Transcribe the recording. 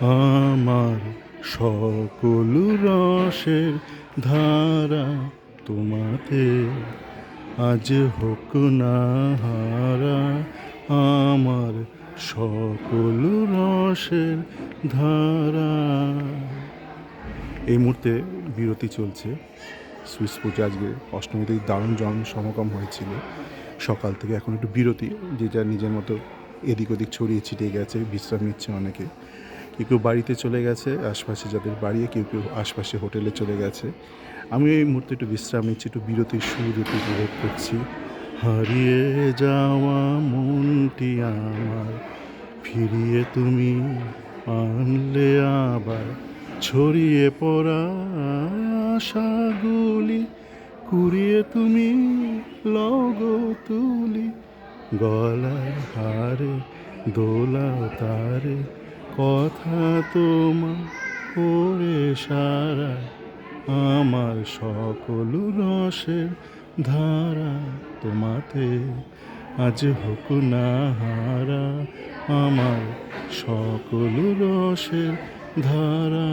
আমার সকল রসের ধারা তোমাতে আজ হোক না হারা। আমার সকল রসের ধারা। এই মুহূর্তে বিরতি চলছে। সুইস পুজো আজকে অষ্টমীতে দারুণ জন সমাগম হয়েছিল। সকাল থেকে এখন একটু বিরতি যে নিজের মতো এদিক ওদিক ছড়িয়ে ছিটিয়ে গেছে, বিশ্রাম নিচ্ছে অনেকে। কেউ কেউ বাড়িতে চলে গেছে, আশপাশে যাদের বাড়ি, কেউ কেউ আশপাশে হোটেলে চলে গেছে। আমি এই মুহূর্তে একটু বিশ্রাম নিচ্ছি, একটু বিরতির একটু উপভোগ করছি। হারিয়ে যাওয়া মনটি আমার, ফিরিয়ে তুমি আনলে আবার, ছড়িয়ে পড়া আশাগুলি, কুড়িয়ে তুমি লগো তুলি গলার হারে, দোলা তারে কথা তোমার করে সারা আমার সকল রসের ধারা তোমাতে আজ হোক না হারা আমার সকল রসের ধারা।